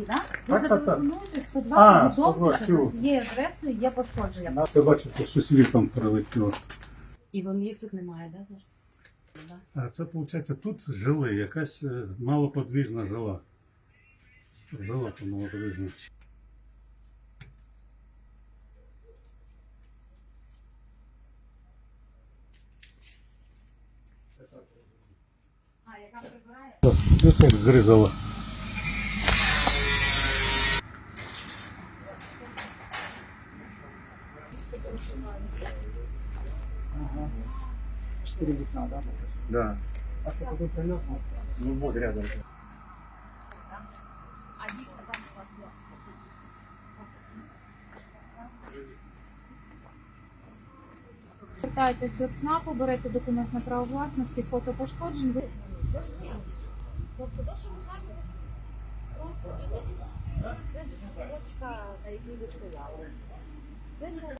так, так. зателефонуєте 102, А, повідомте, 102, що чув. за цією адресою є пошкодження. Нас я бачу, що щось літом прилетіло. І вам їх тут немає, да, зараз? Да. А це, виходить, тут жили, якась е, малоподвіжна жила. Жила то малоподвіжна. А, яка прибирає? Ось як зрізала. Четыре вікна, да? Да. А це куди прильот? Ну вот рядом. Звертайтесь до ЦНАПу, берете документ на право власності, фото пошкоджень. Ви... Тобто то, що ви знаєте, просто це ж точка, на якій ви стояли. Це ж